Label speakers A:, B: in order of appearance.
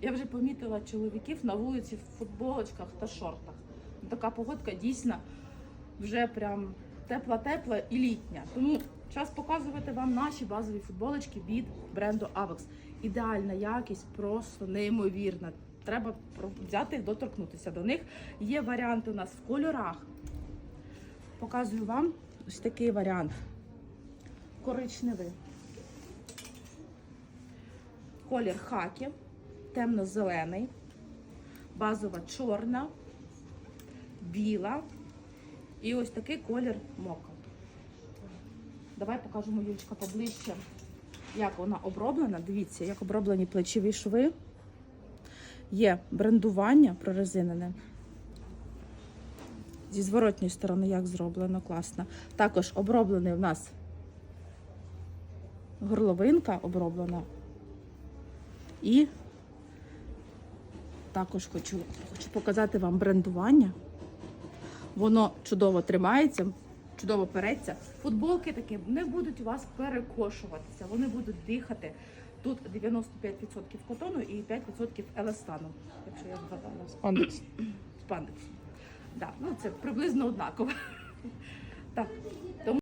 A: Я вже помітила чоловіків на вулиці в футболочках та шортах. Така погодка дійсно вже прям тепла-тепла і літня. Тому час показувати вам наші базові футболочки від бренду Avex. Ідеальна якість, просто неймовірна. Треба взяти, доторкнутися до них. Є варіанти у нас в кольорах. Показую вам ось такий варіант. Коричневий. Колір хакі, темно-зелений, базова чорна, біла і ось такий колір мока. Давай покажемо Юлечка поближче, як вона оброблена. Дивіться, як оброблені плечові шви. Є брендування прорезинене. Зі зворотньої сторони, як зроблено, класно. Також оброблений у нас горловинка оброблена. І також хочу, хочу показати вам брендування. Воно чудово тримається, чудово переться. Футболки такі не будуть у вас перекошуватися, вони будуть дихати. Тут 95% котону і 5% еластану, якщо я згадала.
B: Спандекс.
A: Спандекс. Да, ну це приблизно однаково. Так, тому